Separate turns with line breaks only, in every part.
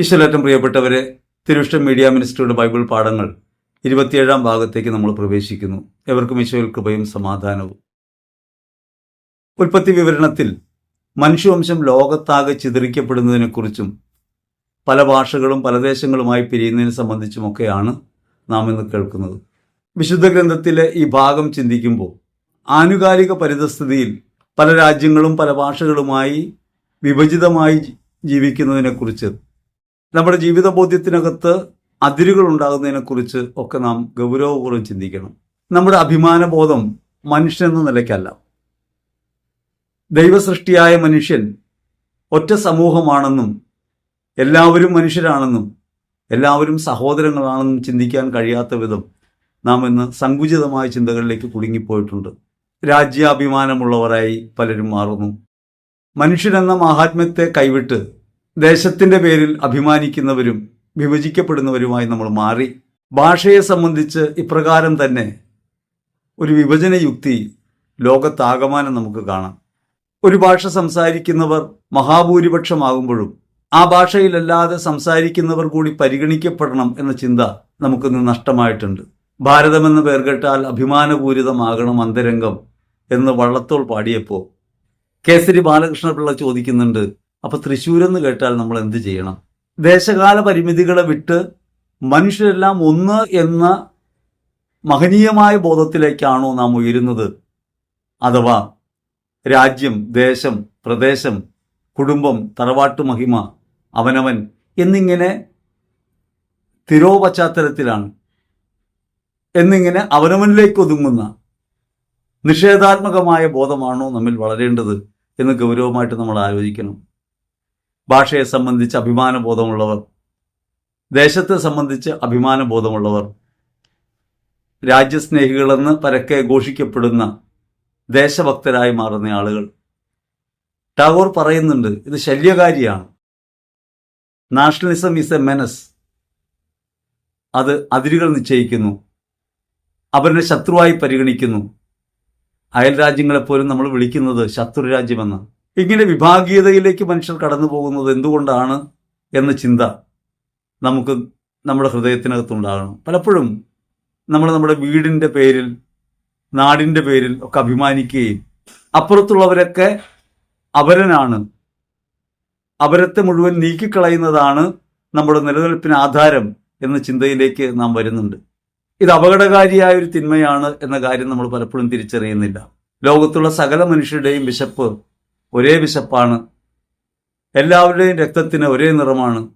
ഈശ്വലേറ്റം പ്രിയപ്പെട്ടവരെ തിരുവിഷ്ടം media മിനിസ്റ്ററിയുടെ Bible പാഠങ്ങൾ ഇരുപത്തിയേഴാം ഭാഗത്തേക്ക് നമ്മൾ പ്രവേശിക്കുന്നു. എവർക്കും ഈശോയിൽ കൃപയും സമാധാനവും. ഉൽപ്പത്തി വിവരണത്തിൽ മനുഷ്യവംശം ലോകത്താകെ ചിതറിക്കപ്പെടുന്നതിനെക്കുറിച്ചും പല ഭാഷകളും പല ദേശങ്ങളുമായി പിരിയുന്നതിനെ സംബന്ധിച്ചുമൊക്കെയാണ് നാം ഇന്ന് കേൾക്കുന്നത്. വിശുദ്ധ ഗ്രന്ഥത്തിലെ ഈ ഭാഗം ചിന്തിക്കുമ്പോൾ ആനുകാലിക പരിതസ്ഥിതിയിൽ പല രാജ്യങ്ങളും പല ഭാഷകളുമായി വിഭജിതമായി ജീവിക്കുന്നതിനെക്കുറിച്ച് നമ്മുടെ ജീവിത ബോധ്യത്തിനകത്ത് അതിരുകൾ ഉണ്ടാകുന്നതിനെക്കുറിച്ച് ഒക്കെ നാം ഗൗരവപൂർവം ചിന്തിക്കണം. നമ്മുടെ അഭിമാനബോധം മനുഷ്യൻ എന്ന നിലയ്ക്കല്ല. ദൈവസൃഷ്ടിയായ മനുഷ്യൻ ഒറ്റ സമൂഹമാണെന്നും എല്ലാവരും മനുഷ്യരാണെന്നും എല്ലാവരും സഹോദരങ്ങളാണെന്നും ചിന്തിക്കാൻ കഴിയാത്ത വിധം നാം ഇന്ന് സങ്കുചിതമായ ചിന്തകളിലേക്ക് കുടുങ്ങിപ്പോയിട്ടുണ്ട്. രാജ്യാഭിമാനമുള്ളവരായി പലരും മാറുന്നു. മനുഷ്യനെന്ന മഹാത്മ്യത്തെ കൈവിട്ട് ദേശത്തിന്റെ പേരിൽ അഭിമാനിക്കുന്നവരും വിഭജിക്കപ്പെടുന്നവരുമായി നമ്മൾ മാറി. ഭാഷയെ സംബന്ധിച്ച് ഇപ്രകാരം തന്നെ ഒരു വിഭജന യുക്തി ലോകത്താകമാനം നമുക്ക് കാണാം. ഒരു ഭാഷ സംസാരിക്കുന്നവർ മഹാഭൂരിപക്ഷമാകുമ്പോഴും ആ ഭാഷയിലല്ലാതെ സംസാരിക്കുന്നവർ കൂടി പരിഗണിക്കപ്പെടണം എന്ന ചിന്ത നമുക്കിന്ന് നഷ്ടമായിട്ടുണ്ട്. ഭാരതമെന്ന് പേർ കേട്ടാൽ അഭിമാനപൂരിതമാകണം അന്തരംഗം എന്ന് വള്ളത്തോൾ പാടിയപ്പോൾ കേസരി ബാലകൃഷ്ണപിള്ള ചോദിക്കുന്നുണ്ട് അപ്പൊ തൃശ്ശൂരെന്ന് കേട്ടാൽ നമ്മൾ എന്ത് ചെയ്യണം? ദേശകാല പരിമിതികളെ വിട്ട് മനുഷ്യരെല്ലാം ഒന്ന് എന്ന മഹനീയമായ ബോധത്തിലേക്കാണോ നാം ഉയരുന്നത്? അഥവാ രാജ്യം ദേശം പ്രദേശം കുടുംബം തറവാട്ടു മഹിമ അവനവൻ എന്നിങ്ങനെ തിരോ പശ്ചാത്തലത്തിലാണ് എന്നിങ്ങനെ അവനവനിലേക്ക് ഒതുങ്ങുന്ന നിഷേധാത്മകമായ ബോധമാണോ നമ്മിൽ വളരേണ്ടത് എന്ന് ഗൗരവമായിട്ട് നമ്മൾ ആലോചിക്കണം. ഭാഷയെ സംബന്ധിച്ച് അഭിമാനബോധമുള്ളവർ ദേശത്തെ സംബന്ധിച്ച് അഭിമാനബോധമുള്ളവർ രാജ്യസ്നേഹികളെന്ന് പരക്കെ ഘോഷിക്കപ്പെടുന്ന ദേശഭക്തരായി മാറുന്ന ആളുകൾ. ടാഗോർ പറയുന്നുണ്ട് ഇത് ശല്യകാരിയാണ്. നാഷണലിസം ഈസ് എ മെനസ് അത് അതിരുകൾ നിശ്ചയിക്കുന്നു. അവരുടെ ശത്രുവായി പരിഗണിക്കുന്നു. അയൽ രാജ്യങ്ങളെപ്പോലും നമ്മൾ വിളിക്കുന്നത് ശത്രു രാജ്യമെന്ന് ഇങ്ങനെ വിഭാഗീയതയിലേക്ക് മനുഷ്യർ കടന്നു പോകുന്നത് എന്തുകൊണ്ടാണ് എന്ന ചിന്ത നമുക്ക് നമ്മുടെ ഹൃദയത്തിനകത്തുണ്ടാകണം. പലപ്പോഴും നമ്മൾ നമ്മുടെ വീടിന്റെ പേരിൽ നാടിന്റെ പേരിൽ ഒക്കെ അഭിമാനിക്കുകയും അപ്പുറത്തുള്ളവരൊക്കെ അപരനാണ്. അപരത്തെ മുഴുവൻ നീക്കിക്കളയുന്നതാണ് നമ്മുടെ നിലനിൽപ്പിന് ആധാരം എന്ന ചിന്തയിലേക്ക് നാം വരുന്നുണ്ട്. ഇത് അപകടകാരിയായ ഒരു തിന്മയാണ് എന്ന കാര്യം നമ്മൾ പലപ്പോഴും തിരിച്ചറിയുന്നില്ല. ലോകത്തുള്ള സകല മനുഷ്യരുടെയും വിശപ്പ് ഒരേ വിശപ്പാണ്. എല്ലാവരുടെയും രക്തത്തിന് ഒരേ നിറമാണ്.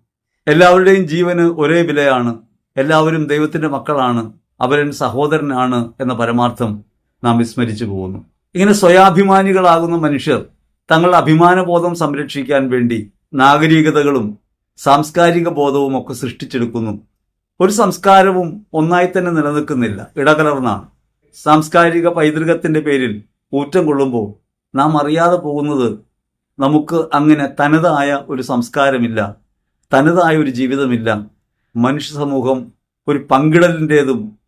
എല്ലാവരുടെയും ജീവന് ഒരേ വിലയാണ്. എല്ലാവരും ദൈവത്തിന്റെ മക്കളാണ്. അവരൻ സഹോദരനാണ് എന്ന പരമാർത്ഥം നാം വിസ്മരിച്ചു പോകുന്നു. ഇങ്ങനെ സ്വയാഭിമാനികളാകുന്ന മനുഷ്യർ തങ്ങളുടെ അഭിമാനബോധം സംരക്ഷിക്കാൻ വേണ്ടി നാഗരികതകളും സാംസ്കാരിക ബോധവും ഒക്കെ സൃഷ്ടിച്ചെടുക്കുന്നു. ഒരു സംസ്കാരവും ഒന്നായി തന്നെ നിലനിൽക്കുന്നില്ല. ഇടകലർന്നാണ്. സാംസ്കാരിക പൈതൃകത്തിന്റെ പേരിൽ ഊറ്റം കൊള്ളുമ്പോൾ നാം അറിയാതെ പോകുന്നത് നമുക്ക് അങ്ങനെ തനതായ ഒരു സംസ്കാരമില്ല തനതായ ഒരു ജീവിതമില്ല. മനുഷ്യ സമൂഹം ഒരു പങ്കിടലിന്റെതും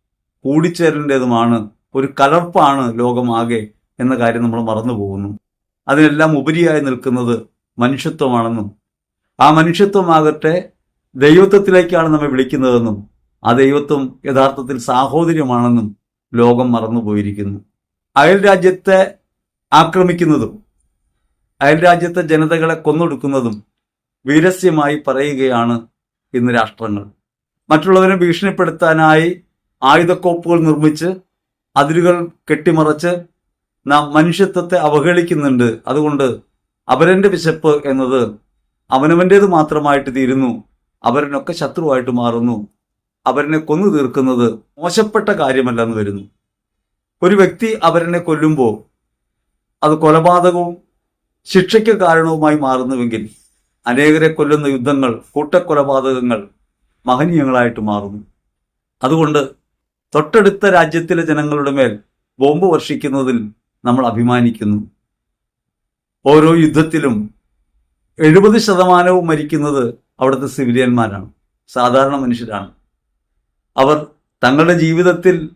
കൂടിച്ചേരലിന്റെതുമാണ് ഒരു കലർപ്പാണ് ലോകമാകെ എന്ന കാര്യം നമ്മൾ മറന്നു പോകുന്നു. അതിനെല്ലാം ഉപരിയായി നിൽക്കുന്നത് മനുഷ്യത്വമാണെന്നും ആ മനുഷ്യത്വമാകട്ടെ ദൈവത്വത്തിലേക്കാണ് നമ്മെ വിളിക്കുന്നതെന്നും ആ ദൈവത്വം യഥാർത്ഥത്തിൽ സാഹോദര്യമാണെന്നും ലോകം മറന്നുപോയിരിക്കുന്നു. അയൽ രാജ്യത്തെ ആക്രമിക്കുന്നതും അയൽരാജ്യത്തെ ജനതകളെ കൊന്നൊടുക്കുന്നതും വീരസ്യമായി പറയുകയാണ് ഇന്ന് രാഷ്ട്രങ്ങൾ. മറ്റുള്ളവരെ ഭീഷണിപ്പെടുത്താനായി ആയുധക്കോപ്പുകൾ നിർമ്മിച്ച് അതിരുകൾ കെട്ടിമറച്ച് നാം മനുഷ്യത്വത്തെ അവഹേളിക്കുന്നുണ്ട്. അതുകൊണ്ട് അവരന്റെ വിശപ്പ് എന്നത് അവനവന്റേത് മാത്രമായിട്ട് തീരുന്നു. അവരനൊക്കെ ശത്രുവായിട്ട് മാറുന്നു. അവരനെ കൊന്നു തീർക്കുന്നത് മോശപ്പെട്ട കാര്യമല്ലെന്ന് വരുന്നു. ഒരു വ്യക്തി അവരനെ കൊല്ലുമ്പോൾ അത് കൊലപാതകവും ശിക്ഷയ്ക്ക് കാരണവുമായി മാറുന്നുവെങ്കിൽ അനേകരെ കൊല്ലുന്ന യുദ്ധങ്ങൾ കൂട്ടക്കൊലപാതകങ്ങൾ മഹനീയങ്ങളായിട്ട് മാറുന്നു. അതുകൊണ്ട് തൊട്ടടുത്ത രാജ്യത്തിലെ ജനങ്ങളുടെ മേൽ ബോംബ് വർഷിക്കുന്നതിൽ നമ്മൾ അഭിമാനിക്കുന്നു. ഓരോ യുദ്ധത്തിലും എഴുപത് ശതമാനവും മരിക്കുന്നത് അവിടുത്തെ സിവിലിയന്മാരാണ് സാധാരണ മനുഷ്യരാണ്. അവർ തങ്ങളുടെ ജീവിതത്തിൽ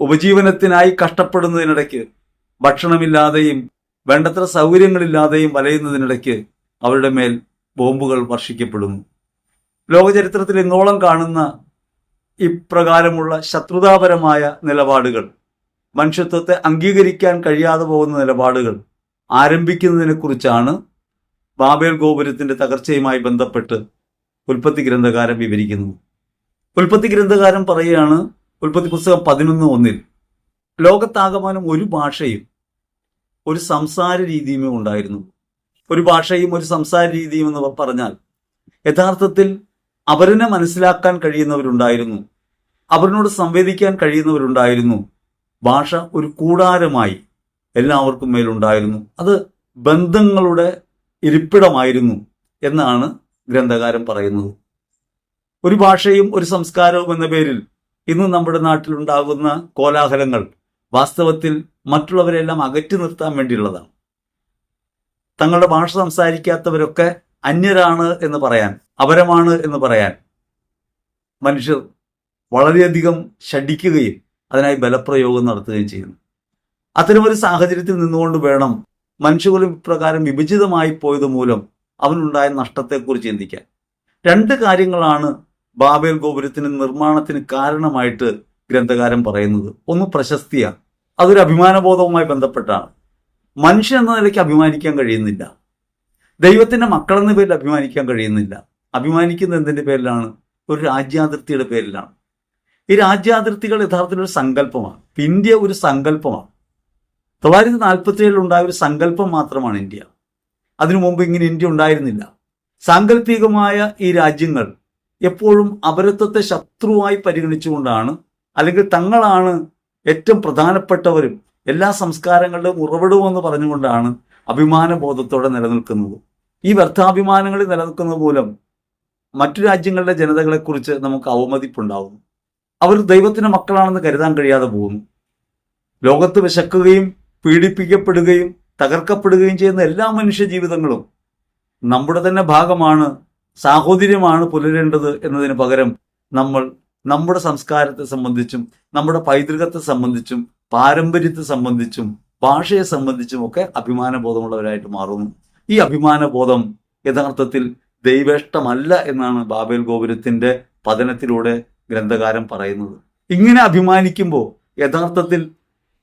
ഉപജീവനത്തിനായി കഷ്ടപ്പെടുന്നതിനിടയ്ക്ക് ഭക്ഷണമില്ലാതെയും വേണ്ടത്ര സൗകര്യങ്ങളില്ലാതെയും വലയുന്നതിനിടയ്ക്ക് അവരുടെ മേൽ ബോംബുകൾ വർഷിക്കപ്പെടുന്നു. ലോകചരിത്രത്തിൽ ഇന്നോളം കാണുന്ന ഇപ്രകാരമുള്ള ശത്രുതാപരമായ നിലപാടുകൾ മനുഷ്യത്വത്തെ അംഗീകരിക്കാൻ കഴിയാതെ പോകുന്ന നിലപാടുകൾ ആരംഭിക്കുന്നതിനെ കുറിച്ചാണ് ബാബേൽ ഗോപുരത്തിന്റെ തകർച്ചയുമായി ബന്ധപ്പെട്ട് ഉൽപ്പത്തി ഗ്രന്ഥകാരൻ വിവരിക്കുന്നത്. ഉൽപ്പത്തി ഗ്രന്ഥകാരൻ പറയുകയാണ് ഉൽപ്പത്തി പുസ്തകം പതിനൊന്ന് ഒന്നിൽ ലോകത്താകമാനം ഒരു ഭാഷയും ഒരു സംസാര രീതിയുമേ ഉണ്ടായിരുന്നു. ഒരു ഭാഷയും ഒരു സംസാര രീതിയും എന്ന് പറഞ്ഞാൽ യഥാർത്ഥത്തിൽ അവരനെ മനസ്സിലാക്കാൻ കഴിയുന്നവരുണ്ടായിരുന്നു. അവരിനോട് സംവേദിക്കാൻ കഴിയുന്നവരുണ്ടായിരുന്നു. ഭാഷ ഒരു കൂടാരമായി എല്ലാവർക്കും മേലുണ്ടായിരുന്നു. അത് ബന്ധങ്ങളുടെ ഇരിപ്പിടമായിരുന്നു എന്നാണ് ഗ്രന്ഥകാരൻ പറയുന്നത്. ഒരു ഭാഷയും ഒരു സംസ്കാരവും എന്ന പേരിൽ ഇന്ന് നമ്മുടെ നാട്ടിലുണ്ടാകുന്ന കോലാഹലങ്ങൾ വാസ്തവത്തിൽ മറ്റുള്ളവരെല്ലാം അകറ്റി നിർത്താൻ വേണ്ടിയുള്ളതാണ്. തങ്ങളുടെ ഭാഷ സംസാരിക്കാത്തവരൊക്കെ അന്യരാണ് എന്ന് പറയാൻ അപരമാണ് എന്ന് പറയാൻ മനുഷ്യർ വളരെയധികം ശഠിക്കുകയും അതിനായി ബലപ്രയോഗം നടത്തുകയും ചെയ്യുന്നു. അത്തരമൊരു സാഹചര്യത്തിൽ നിന്നുകൊണ്ട് വേണം മനുഷ്യകുലം ഇപ്രകാരം വിഭജിതമായി പോയത് മൂലം അവനുണ്ടായ നഷ്ടത്തെക്കുറിച്ച് ചിന്തിക്കാൻ. രണ്ട് കാര്യങ്ങളാണ് ബാബേൽ ഗോപുരത്തിന് നിർമ്മാണത്തിന് കാരണമായിട്ട് ഗ്രന്ഥകാരൻ പറയുന്നത്. ഒന്ന് പ്രശസ്തിയാണ്. അതൊരു അഭിമാനബോധവുമായി ബന്ധപ്പെട്ടാണ്. മനുഷ്യൻ എന്ന നിലയ്ക്ക് അഭിമാനിക്കാൻ കഴിയുന്നില്ല. ദൈവത്തിന്റെ മക്കളെന്ന പേരിൽ അഭിമാനിക്കാൻ കഴിയുന്നില്ല. അഭിമാനിക്കുന്ന എന്തിന്റെ പേരിലാണ്? ഒരു രാജ്യാതിർത്തിയുടെ പേരിലാണ്. ഈ രാജ്യാതിർത്തികൾ യഥാർത്ഥത്തിൽ ഒരു സങ്കല്പമാണ്. ഇന്ത്യ ഒരു സങ്കല്പമാണ്. തൊള്ളായിരത്തി നാൽപ്പത്തി ഏഴിൽ ഉണ്ടായ ഒരു സങ്കല്പം മാത്രമാണ് ഇന്ത്യ. അതിനു മുമ്പ് ഇങ്ങനെ ഇന്ത്യ ഉണ്ടായിരുന്നില്ല. സാങ്കല്പികമായ ഈ രാജ്യങ്ങൾ എപ്പോഴും അപരത്വത്തെ ശത്രുവായി പരിഗണിച്ചുകൊണ്ടാണ് അല്ലെങ്കിൽ തങ്ങളാണ് ഏറ്റവും പ്രധാനപ്പെട്ടവരും എല്ലാ സംസ്കാരങ്ങളുടെയും ഉറവിടവും എന്ന് പറഞ്ഞുകൊണ്ടാണ് അഭിമാന ബോധത്തോടെ നിലനിൽക്കുന്നത്. ഈ വ്യർത്ഥാഭിമാനങ്ങളിൽ നിലനിൽക്കുന്നത് മൂലം മറ്റു രാജ്യങ്ങളുടെ ജനതകളെക്കുറിച്ച് നമുക്ക് അവമതിപ്പുണ്ടാകുന്നു. അവർ ദൈവത്തിന്റെ മക്കളാണെന്ന് കരുതാൻ കഴിയാതെ പോകുന്നു. ലോകത്ത് വിശക്കുകയും പീഡിപ്പിക്കപ്പെടുകയും തകർക്കപ്പെടുകയും ചെയ്യുന്ന എല്ലാ മനുഷ്യ ജീവിതങ്ങളും നമ്മുടെ തന്നെ ഭാഗമാണ് സാഹോദര്യമാണ് പുലരേണ്ടത് എന്നതിന് പകരം നമ്മൾ നമ്മുടെ സംസ്കാരത്തെ സംബന്ധിച്ചും നമ്മുടെ പൈതൃകത്തെ സംബന്ധിച്ചും പാരമ്പര്യത്തെ സംബന്ധിച്ചും ഭാഷയെ സംബന്ധിച്ചും ഒക്കെ അഭിമാനബോധമുള്ളവരായിട്ട് മാറുന്നു. ഈ അഭിമാനബോധം യഥാർത്ഥത്തിൽ ദൈവേഷ്ടമല്ല എന്നാണ് ബാബേൽ ഗോപുരത്തിന്റെ പതനത്തിലൂടെ ഗ്രന്ഥകാരൻ പറയുന്നത്. ഇങ്ങനെ അഭിമാനിക്കുമ്പോൾ യഥാർത്ഥത്തിൽ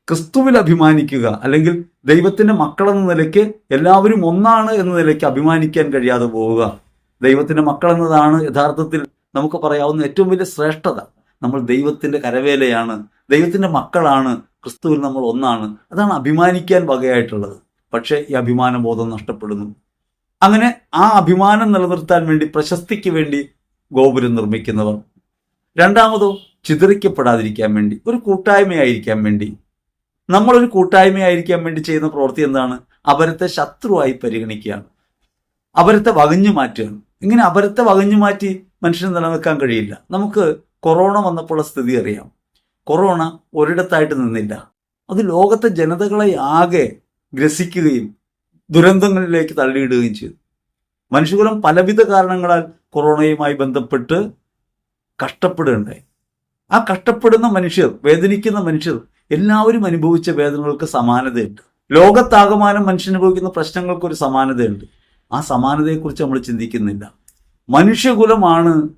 ക്രിസ്തുവിൽ അഭിമാനിക്കുക അല്ലെങ്കിൽ ദൈവത്തിന്റെ മക്കളെന്ന നിലയ്ക്ക് എല്ലാവരും ഒന്നാണ് എന്ന നിലയ്ക്ക് അഭിമാനിക്കാൻ കഴിയാതെ പോവുക. ദൈവത്തിന്റെ മക്കളെന്നതാണ് യഥാർത്ഥത്തിൽ നമുക്ക് പറയാവുന്ന ഏറ്റവും വലിയ ശ്രേഷ്ഠത നമ്മൾ ദൈവത്തിന്റെ കരവേലയാണ് ദൈവത്തിന്റെ മക്കളാണ് ക്രിസ്തുവിൽ നമ്മൾ ഒന്നാണ്. അതാണ് അഭിമാനിക്കാൻ വകയായിട്ടുള്ളത്. പക്ഷേ ഈ അഭിമാനബോധം നഷ്ടപ്പെടുന്നു. അങ്ങനെ ആ അഭിമാനം നിലനിർത്താൻ വേണ്ടി പ്രശസ്തിക്ക് വേണ്ടി ഗോപുരം നിർമ്മിക്കുന്നവർ. രണ്ടാമതോ ചിതറിക്കപ്പെടാതിരിക്കാൻ വേണ്ടി ഒരു കൂട്ടായ്മയായിരിക്കാൻ വേണ്ടി. നമ്മളൊരു കൂട്ടായ്മയായിരിക്കാൻ വേണ്ടി ചെയ്യുന്ന പ്രവൃത്തി എന്താണ്? അപരത്തെ ശത്രുവായി പരിഗണിക്കുകയാണ്. അപരത്തെ വകഞ്ഞു മാറ്റുകയാണ്. ഇങ്ങനെ അപരത്തെ വകഞ്ഞു മാറ്റി മനുഷ്യന് നിലനിൽക്കാൻ കഴിയില്ല. നമുക്ക് കൊറോണ വന്നപ്പോൾ സ്ഥിതി അറിയാം. കൊറോണ ഒരിടത്തായിട്ട് നിന്നില്ല. അത് ലോകത്തെ ജനതകളെ ആകെ ഗ്രസിക്കുകയും ദുരന്തങ്ങളിലേക്ക് തള്ളിയിടുകയും ചെയ്തു. മനുഷ്യകുലം പലവിധ കാരണങ്ങളാൽ കൊറോണയുമായി ബന്ധപ്പെട്ട് കഷ്ടപ്പെടുകയുണ്ടായി. ആ കഷ്ടപ്പെടുന്ന മനുഷ്യർ വേദനിക്കുന്ന മനുഷ്യർ എല്ലാവരും അനുഭവിച്ച വേദനകൾക്ക് സമാനതയുണ്ട്. ലോകത്താകമാനം മനുഷ്യനുഭവിക്കുന്ന പ്രശ്നങ്ങൾക്ക് ഒരു സമാനതയുണ്ട്. ആ സമാനതയെക്കുറിച്ച് നമ്മൾ ചിന്തിക്കുന്നില്ല. മനുഷ്യകുലമാണ്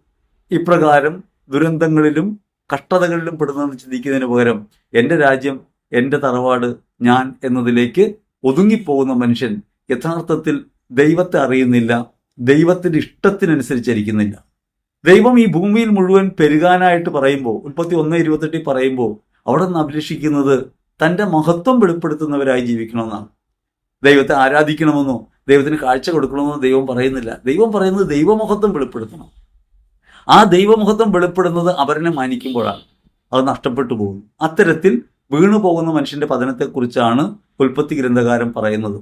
ഇപ്രകാരം ദുരന്തങ്ങളിലും കഷ്ടതകളിലും പെടുന്നതെന്ന് ചിന്തിക്കുന്നതിന് പകരം എന്റെ രാജ്യം എന്റെ തറവാട് ഞാൻ എന്നതിലേക്ക് ഒതുങ്ങിപ്പോകുന്ന മനുഷ്യൻ യഥാർത്ഥത്തിൽ ദൈവത്തെ അറിയുന്നില്ല ദൈവത്തിന്റെ ഇഷ്ടത്തിനനുസരിച്ചിരിക്കുന്നില്ല. ദൈവം ഈ ഭൂമിയിൽ മുഴുവൻ പെരുകാനായിട്ട് പറയുമ്പോൾ ഉൽപ്പത്തി ഒന്ന് ഇരുപത്തെട്ടിൽ പറയുമ്പോൾ അവിടെ നിന്ന് അഭിലഷിക്കുന്നത് തന്റെ മഹത്വം വെളിപ്പെടുത്തുന്നവരായി ജീവിക്കണമെന്നാണ്. ദൈവത്തെ ആരാധിക്കണമെന്നോ ദൈവത്തിന് കാഴ്ച കൊടുക്കണമെന്ന് ദൈവം പറയുന്നില്ല. ദൈവം പറയുന്നത് ദൈവമുഖത്വം വെളിപ്പെടുത്തണം. ആ ദൈവമുഖത്വം വെളിപ്പെടുന്നത് അവരനെ മാനിക്കുമ്പോഴാണ്. അത് നഷ്ടപ്പെട്ടു പോകുന്നു. അത്തരത്തിൽ വീണു പോകുന്ന മനുഷ്യന്റെ പതനത്തെക്കുറിച്ചാണ് ഉൽപ്പത്തി ഗ്രന്ഥകാരൻ പറയുന്നത്.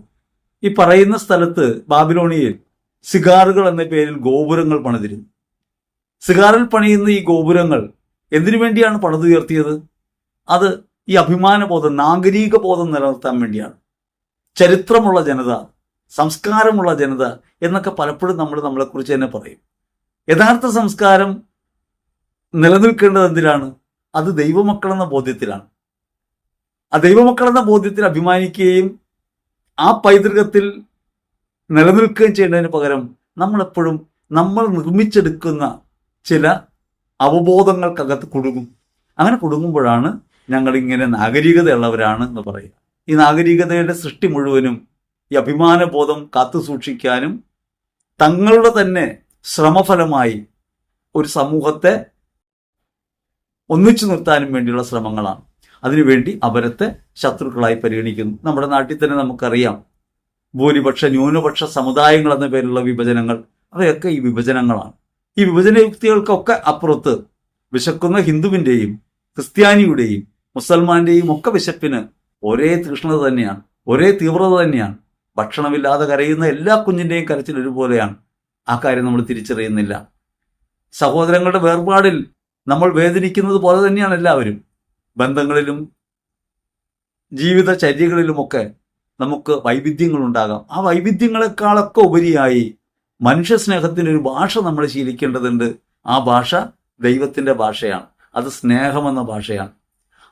ഈ പറയുന്ന സ്ഥലത്ത് ബാബിലോണിയയിൽ സിഗാറുകൾ എന്ന പേരിൽ ഗോപുരങ്ങൾ പണിതിരുന്നു. സിഗാറിൽ പണിയുന്ന ഈ ഗോപുരങ്ങൾ എന്തിനു വേണ്ടിയാണ് പണിതുയർത്തിയത്? അത് ഈ അഭിമാനബോധം നാഗരിക ബോധം നിലനിർത്താൻ വേണ്ടിയാണ്. ചരിത്രമുള്ള ജനത സംസ്കാരമുള്ള ജനത എന്നൊക്കെ പലപ്പോഴും നമ്മൾ നമ്മളെക്കുറിച്ച് തന്നെ പറയും. യഥാർത്ഥ സംസ്കാരം നിലനിൽക്കേണ്ടത് എന്തിനാണ് അത് ദൈവമക്കളെന്ന ബോധ്യത്തിലാണ്. ആ ദൈവമക്കളെന്ന ബോധ്യത്തിൽ അഭിമാനിക്കുകയും ആ പൈതൃകത്തിൽ നിലനിൽക്കുകയും ചെയ്യേണ്ടതിന് പകരം നമ്മളെപ്പോഴും നമ്മൾ നിർമ്മിച്ചെടുക്കുന്ന ചില അവബോധങ്ങൾക്കകത്ത് കുടുങ്ങും. അങ്ങനെ കുടുങ്ങുമ്പോഴാണ് ഞങ്ങളിങ്ങനെ നാഗരികതയുള്ളവരാണ് എന്ന് പറയുക. ഈ നാഗരികതയുടെ സൃഷ്ടി മുഴുവനും ഈ അഭിമാനബോധം കാത്തു സൂക്ഷിക്കാനും തങ്ങളുടെ തന്നെ ശ്രമഫലമായി ഒരു സമൂഹത്തെ ഒന്നിച്ചു നിർത്താനും വേണ്ടിയുള്ള ശ്രമങ്ങളാണ്. അതിനുവേണ്ടി അവരത്തെ ശത്രുക്കളായി പരിഗണിക്കുന്നു. നമ്മുടെ നാട്ടിൽ തന്നെ നമുക്കറിയാം. ഭൂരിപക്ഷ ന്യൂനപക്ഷ സമുദായങ്ങൾ എന്ന പേരിലുള്ള വിഭജനങ്ങൾ അവയൊക്കെ ഈ വിഭജനങ്ങളാണ്. ഈ വിഭജന യുക്തികൾക്കൊക്കെ അപ്പുറത്ത് വിശക്കുന്ന ഹിന്ദുവിന്റെയും ക്രിസ്ത്യാനിയുടെയും മുസൽമാന്റെയും ഒക്കെ വിശപ്പിന് ഒരേ തീഷ്ണത തന്നെയാണ്. ഒരേ തീവ്രത തന്നെയാണ്. ഭക്ഷണമില്ലാതെ കരയുന്ന എല്ലാ കുഞ്ഞിന്റെയും കരച്ചിൽ ഒരുപോലെയാണ്. ആ കാര്യം നമ്മൾ തിരിച്ചറിയുന്നില്ല. സഹോദരങ്ങളുടെ വേർപാടിൽ നമ്മൾ വേദനിക്കുന്നത് പോലെ തന്നെയാണ് എല്ലാവരും. ബന്ധങ്ങളിലും ജീവിതചര്യകളിലുമൊക്കെ നമുക്ക് വൈവിധ്യങ്ങളുണ്ടാകാം. ആ വൈവിധ്യങ്ങളെക്കാളൊക്കെ ഉപരിയായി മനുഷ്യ സ്നേഹത്തിന് ഒരു ഭാഷ നമ്മൾ ശീലിക്കേണ്ടതുണ്ട്. ആ ഭാഷ ദൈവത്തിന്റെ ഭാഷയാണ്. അത് സ്നേഹമെന്ന ഭാഷയാണ്.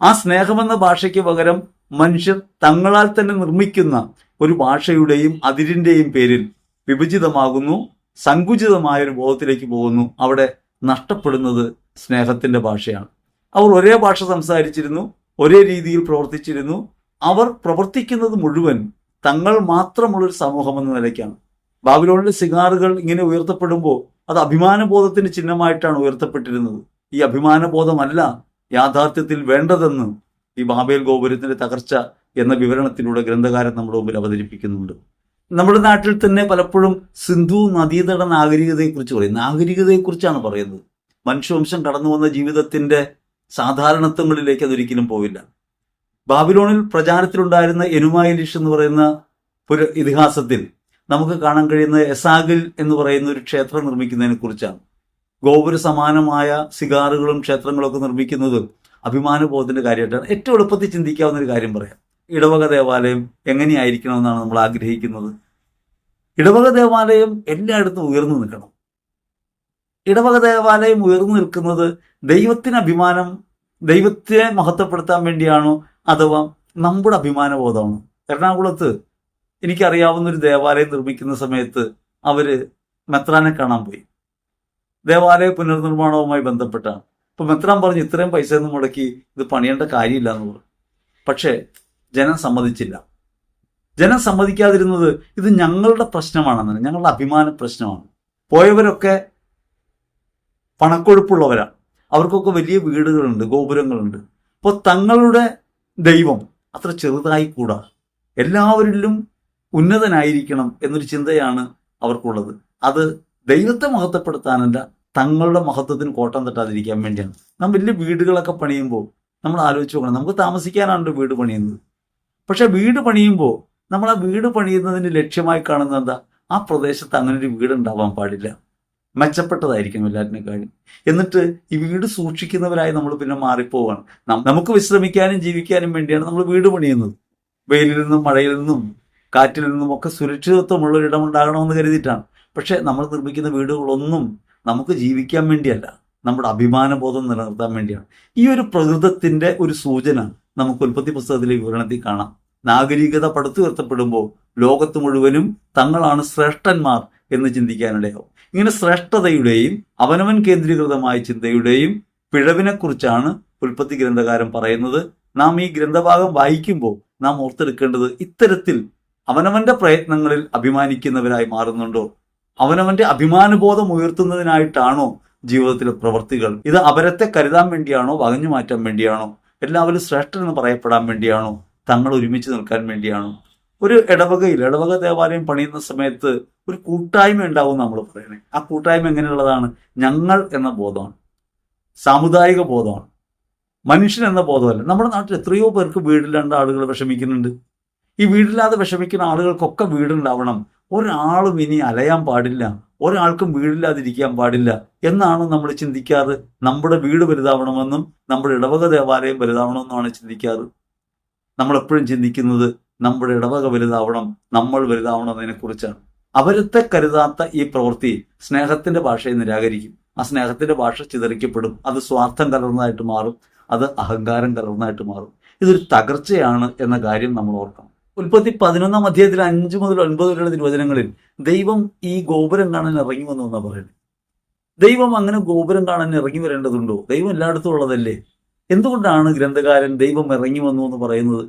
ആ സ്നേഹമെന്ന ഭാഷയ്ക്ക് പകരം മനുഷ്യർ തങ്ങളാൽ തന്നെ നിർമ്മിക്കുന്ന ഒരു ഭാഷയുടെയും അതിരിന്റെയും പേരിൽ വിഭജിതമാകുന്നു സങ്കുചിതമായ ഒരു ബോധത്തിലേക്ക് പോകുന്നു. അവിടെ നഷ്ടപ്പെടുന്നത് സ്നേഹത്തിന്റെ ഭാഷയാണ്. അവർ ഒരേ ഭാഷ സംസാരിച്ചിരുന്നു ഒരേ രീതിയിൽ പ്രവർത്തിച്ചിരുന്നു. അവർ പ്രവർത്തിക്കുന്നത് മുഴുവൻ തങ്ങൾ മാത്രമുള്ളൊരു സമൂഹം എന്ന നിലയ്ക്കാണ്. ബാബിലോണിലെ സിഗാറുകൾ ഇങ്ങനെ ഉയർത്തപ്പെടുമ്പോൾ അത് അഭിമാനബോധത്തിന്റെ ചിഹ്നമായിട്ടാണ് ഉയർത്തപ്പെട്ടിരുന്നത്. ഈ അഭിമാനബോധമല്ല യാഥാർത്ഥ്യത്തിൽ വേണ്ടതെന്ന് ഈ ബാബേൽ ഗോപുരത്തിന്റെ തകർച്ച എന്ന വിവരണത്തിലൂടെ ഗ്രന്ഥകാരൻ നമ്മുടെ മുമ്പിൽ അവതരിപ്പിക്കുന്നുണ്ട്. നമ്മുടെ നാട്ടിൽ തന്നെ പലപ്പോഴും സിന്ധു നദീതട നാഗരികതയെക്കുറിച്ച് പറയും നാഗരികതയെക്കുറിച്ചാണ് പറയുന്നത്. മനുഷ്യവംശം കടന്നു വന്ന ജീവിതത്തിന്റെ സാധാരണത്വങ്ങളിലേക്ക് അതൊരിക്കലും പോവില്ല. ബാബിലോണിൽ പ്രചാരത്തിലുണ്ടായിരുന്ന എനുമായിലിഷ് എന്ന് പറയുന്ന ഒരു ഇതിഹാസത്തിൽ നമുക്ക് കാണാൻ കഴിയുന്ന എസാഗിൽ എന്ന് പറയുന്ന ഒരു ക്ഷേത്രം നിർമ്മിക്കുന്നതിനെ കുറിച്ചാണ്. ഗോപുര സമാനമായ സിഗാറുകളും ക്ഷേത്രങ്ങളൊക്കെ നിർമ്മിക്കുന്നത് അഭിമാനബോധത്തിന്റെ കാര്യമായിട്ടാണ്. ഏറ്റവും എളുപ്പത്തിൽ ചിന്തിക്കാവുന്ന ഒരു കാര്യം പറയാം. ഇടവക ദേവാലയം എങ്ങനെയായിരിക്കണമെന്നാണ് നമ്മൾ ആഗ്രഹിക്കുന്നത്? ഇടവക ദേവാലയം എല്ലായിടത്തും ഉയർന്നു നിൽക്കണം. ഇടവക ദേവാലയം ഉയർന്നു നിൽക്കുന്നത് ദൈവത്തിന് അഭിമാനം ദൈവത്തെ മഹത്വപ്പെടുത്താൻ വേണ്ടിയാണോ അഥവാ നമ്മുടെ അഭിമാനബോധമാണ്? എറണാകുളത്ത് എനിക്കറിയാവുന്ന ഒരു ദേവാലയം നിർമ്മിക്കുന്ന സമയത്ത് അവർ മെത്രാനെ കാണാൻ പോയി. ദേവാലയ പുനർനിർമ്മാണവുമായി ബന്ധപ്പെട്ടാണ്. ഇപ്പൊ മെത്രാൻ പറഞ്ഞു ഇത്രയും പൈസ ഒന്നും മുടക്കി ഇത് പണിയേണ്ട കാര്യമില്ല എന്ന് പറഞ്ഞു. പക്ഷേ ജനം സമ്മതിച്ചില്ല. ജനം സമ്മതിക്കാതിരുന്നത് ഇത് ഞങ്ങളുടെ പ്രശ്നമാണെന്ന് ഞങ്ങളുടെ അഭിമാന പ്രശ്നമാണ്. പോയവരൊക്കെ പണക്കൊഴുപ്പുള്ളവരാണ് അവർക്കൊക്കെ വലിയ വീടുകളുണ്ട് ഗോപുരങ്ങളുണ്ട്. അപ്പോൾ തങ്ങളുടെ ദൈവം അത്ര ചെറുതായി കൂടാ. എല്ലാവരിലും ഉന്നതനായിരിക്കണം എന്നൊരു ചിന്തയാണ് അവർക്കുള്ളത്. അത് ദൈവത്തെ മഹത്വപ്പെടുത്താനല്ല തങ്ങളുടെ മഹത്വത്തിന് കോട്ടം തട്ടാതിരിക്കാൻ വേണ്ടിയാണ്. നാം വലിയ വീടുകളൊക്കെ പണിയുമ്പോൾ നമ്മൾ ആലോചിച്ച് നോക്കണം നമുക്ക് താമസിക്കാനാണല്ലോ വീട് പണിയുന്നത്. പക്ഷെ വീട് പണിയുമ്പോൾ നമ്മൾ ആ വീട് പണിയുന്നതിന് ലക്ഷ്യമായി കാണുന്നത് എന്താ? ആ പ്രദേശത്ത് അങ്ങനെ ഒരു വീട് ഉണ്ടാവാൻ പാടില്ല. മെച്ചപ്പെട്ടതായിരിക്കും എല്ലാറ്റിനേക്കാളും എന്നിട്ട് ഈ വീട് സൂക്ഷിക്കുന്നവരായി നമ്മൾ പിന്നെ മാറിപ്പോവാണ്. നമുക്ക് വിശ്രമിക്കാനും ജീവിക്കാനും വേണ്ടിയാണ് നമ്മൾ വീട് പണിയുന്നത്. വെയിലിൽ നിന്നും മഴയിൽ നിന്നും കാറ്റിൽ നിന്നും ഒക്കെ സുരക്ഷിതത്വമുള്ള ഒരു ഇടമുണ്ടാകണമെന്ന് കരുതിയിട്ടാണ്. പക്ഷെ നമ്മൾ നിർമ്മിക്കുന്ന വീടുകളൊന്നും നമുക്ക് ജീവിക്കാൻ വേണ്ടിയല്ല. നമ്മുടെ അഭിമാനബോധം നിലനിർത്താൻ വേണ്ടിയാണ്. ഈ ഒരു പ്രകൃതത്തിന്റെ ഒരു സൂചന നമുക്ക് ഉൽപ്പത്തി പുസ്തകത്തിലെ വിവരണത്തിൽ കാണാം. നാഗരികത പടുത്തുയർത്തപ്പെടുമ്പോൾ ലോകത്ത് മുഴുവനും തങ്ങളാണ് ശ്രേഷ്ഠന്മാർ എന്ന് ചിന്തിക്കാനിടയാവും. ഇങ്ങനെ ശ്രേഷ്ഠതയുടെയും അവനവൻ കേന്ദ്രീകൃതമായ ചിന്തയുടെയും പിഴവിനെക്കുറിച്ചാണ് ഉൽപ്പത്തി ഗ്രന്ഥകാരൻ പറയുന്നത്. നാം ഈ ഗ്രന്ഥഭാഗം വായിക്കുമ്പോൾ നാം ഓർത്തെടുക്കേണ്ടത് ഇത്തരത്തിൽ അവനവന്റെ പ്രയത്നങ്ങളിൽ അഭിമാനിക്കുന്നവരായി മാറുന്നുണ്ടോ? അവനവന്റെ അഭിമാനബോധം ഉയർത്തുന്നതിനായിട്ടാണോ ജീവിതത്തിലെ പ്രവൃത്തികൾ ഇത് അവരത്തെ കരുതാൻ വേണ്ടിയാണോ വകഞ്ഞു മാറ്റാൻ വേണ്ടിയാണോ എല്ലാവരും ശ്രേഷ്ഠരെന്ന് പറയപ്പെടാൻ വേണ്ടിയാണോ തങ്ങൾ ഒരുമിച്ച് നിൽക്കാൻ വേണ്ടിയാണോ? ഒരു ഇടവകയിൽ ഇടവക ദേവാലയം പണിയുന്ന സമയത്ത് ഒരു കൂട്ടായ്മ ഉണ്ടാവും നമ്മൾ പറയണേ ആ കൂട്ടായ്മ എങ്ങനെയുള്ളതാണ്? ഞങ്ങൾ എന്ന ബോധമാണ്. സാമുദായിക ബോധമാണ്. മനുഷ്യൻ എന്ന ബോധമല്ല. നമ്മുടെ നാട്ടിൽ എത്രയോ പേർക്ക് വീടില്ലാണ്ട് ആളുകൾ വിഷമിക്കുന്നുണ്ട്. ഈ വീടില്ലാതെ വിഷമിക്കുന്ന ആളുകൾക്കൊക്കെ വീടുണ്ടാവണം. ഒരാളും ഇനി അലയാൻ പാടില്ല ഒരാൾക്കും വീടില്ലാതിരിക്കാൻ പാടില്ല എന്നാണ് നമ്മൾ ചിന്തിക്കാറ്. നമ്മുടെ വീട് വലുതാവണമെന്നും നമ്മുടെ ഇടവക ദേവാലയം വലുതാവണമെന്നുമാണ് ചിന്തിക്കാറ്. നമ്മൾ എപ്പോഴും ചിന്തിക്കുന്നത് നമ്മുടെ ഇടവക വലുതാവണം നമ്മൾ വലുതാവണം എന്നതിനെ കുറിച്ചാണ്. അവരത്തെ കരുതാത്ത ഈ പ്രവൃത്തി സ്നേഹത്തിന്റെ ഭാഷയെ നിരാകരിക്കും. ആ സ്നേഹത്തിന്റെ ഭാഷ ചിതറിക്കപ്പെടും. അത് സ്വാർത്ഥം കലർന്നതായിട്ട് മാറും. അത് അഹങ്കാരം കലർന്നതായിട്ട് മാറും. ഇതൊരു തകർച്ചയാണ് എന്ന കാര്യം നമ്മൾ ഓർക്കണം. ഉൽപ്പത്തി പതിനൊന്നാം അധ്യായത്തിൽ അഞ്ച് മുതൽ ഒൻപത് വരെയുള്ള തിരുവചനങ്ങളിൽ ദൈവം ഈ ഗോപുരം കാണാൻ ഇറങ്ങി വന്നു എന്നാ പറയുന്നത്. ദൈവം അങ്ങനെ ഗോപുരം കാണാൻ ഇറങ്ങി വരേണ്ടതുണ്ടോ? ദൈവം എല്ലായിടത്തും ഉള്ളതല്ലേ? എന്തുകൊണ്ടാണ് ഗ്രന്ഥകാരൻ ദൈവം ഇറങ്ങി വന്നു എന്ന് പറയുന്നത്?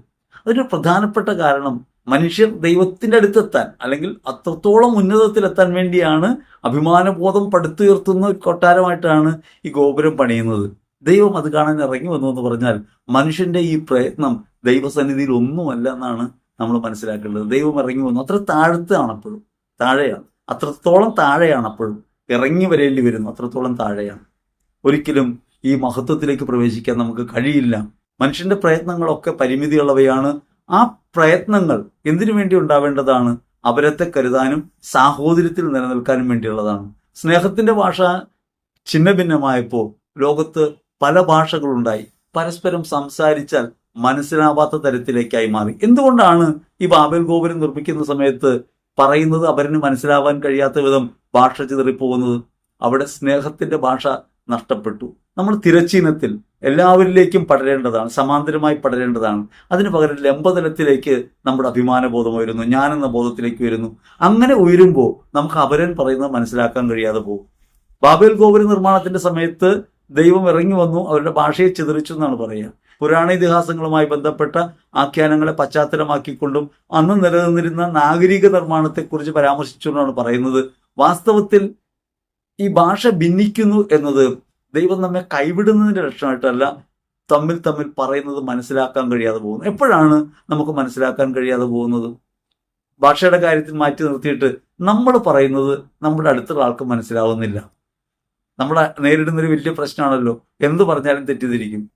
അതിന് പ്രധാനപ്പെട്ട കാരണം മനുഷ്യർ ദൈവത്തിന്റെ അടുത്തെത്താൻ അല്ലെങ്കിൽ അത്രത്തോളം ഉന്നതത്തിലെത്താൻ വേണ്ടിയാണ് അഭിമാനബോധം പടുത്തുയർത്തുന്ന കൊട്ടാരമായിട്ടാണ് ഈ ഗോപുരം പണിയുന്നത്. ദൈവം അത് കാണാൻ ഇറങ്ങി വന്നു എന്ന് പറഞ്ഞാൽ മനുഷ്യന്റെ ഈ പ്രയത്നം ദൈവസന്നിധിയിൽ ഒന്നുമല്ല എന്നാണ് നമ്മൾ മനസ്സിലാക്കേണ്ടത്. ദൈവം ഇറങ്ങി വന്നു. അത്ര താഴത്താണ് അപ്പോഴും താഴെയാണ്. അത്രത്തോളം താഴെയാണ് അപ്പോഴും ഇറങ്ങി വരേണ്ടി വരുന്നു. അത്രത്തോളം താഴെയാണ്. ഒരിക്കലും ഈ മഹത്വത്തിലേക്ക് പ്രവേശിക്കാൻ നമുക്ക് കഴിയില്ല. മനുഷ്യന്റെ പ്രയത്നങ്ങളൊക്കെ പരിമിതിയുള്ളവയാണ്. ആ പ്രയത്നങ്ങൾ എന്തിനു വേണ്ടി ഉണ്ടാവേണ്ടതാണ്? അപരത്തെ കരുതാനും സാഹോദര്യത്തിൽ നിലനിൽക്കാനും വേണ്ടിയുള്ളതാണ്. സ്നേഹത്തിന്റെ ഭാഷ ഛിന്നഭിന്നമായപ്പോൾ ലോകത്ത് പല ഭാഷകളുണ്ടായി. പരസ്പരം സംസാരിച്ചാൽ മനസ്സിലാവാത്ത തരത്തിലേക്കായി മാറി. എന്തുകൊണ്ടാണ് ഈ ബാബൽ ഗോപുരം നിർമ്മിക്കുന്ന സമയത്ത് പറയുന്നത് അവരിന് മനസ്സിലാവാൻ കഴിയാത്ത വിധം ഭാഷ ചിതറിപ്പോകുന്നത്? അവിടെ സ്നേഹത്തിന്റെ ഭാഷ നഷ്ടപ്പെട്ടു. നമ്മൾ തിരച്ചീനത്തിൽ എല്ലാവരിലേക്കും പടരേണ്ടതാണ് സമാന്തരമായി പടരേണ്ടതാണ്. അതിന് പകരം ലംബതലത്തിലേക്ക് നമ്മുടെ അഭിമാനബോധം ഉയരുന്നു എന്ന ബോധത്തിലേക്ക് വരുന്നു അങ്ങനെ ഉയരുമ്പോൾ നമുക്ക് അവരൻ പറയുന്നത് മനസ്സിലാക്കാൻ കഴിയാതെ പോകും. ബാബേൽ ഗോപുര നിർമ്മാണത്തിന്റെ സമയത്ത് ദൈവം ഇറങ്ങി വന്നു അവരുടെ ഭാഷയെ ചിതറിച്ചു എന്നാണ് പറയുക. പുരാണ ഇതിഹാസങ്ങളുമായി ബന്ധപ്പെട്ട ആഖ്യാനങ്ങളെ പശ്ചാത്തലമാക്കിക്കൊണ്ടും അന്ന് നിലനിന്നിരുന്ന നാഗരിക നിർമ്മാണത്തെക്കുറിച്ച് പരാമർശിച്ചുകൊണ്ടാണ് പറയുന്നത്. വാസ്തവത്തിൽ ഈ ഭാഷ ഭിന്നിക്കുന്നു എന്നത് ദൈവം നമ്മെ കൈവിടുന്നതിന്റെ ലക്ഷണമായിട്ടല്ല തമ്മിൽ തമ്മിൽ പറയുന്നത് മനസ്സിലാക്കാൻ കഴിയാതെ പോകുന്നു. എപ്പോഴാണ് നമുക്ക് മനസ്സിലാക്കാൻ കഴിയാതെ പോകുന്നത്? ഭാഷയുടെ കാര്യത്തിൽ മാറ്റി നിർത്തിയിട്ട് നമ്മൾ പറയുന്നത് നമ്മുടെ അടുത്തുള്ള ആൾക്ക് മനസ്സിലാവുന്നില്ല. നമ്മൾ നേരിടുന്നൊരു വലിയ പ്രശ്നമാണല്ലോ. എന്ത് പറഞ്ഞാലും തെറ്റിദ്ധരിക്കും.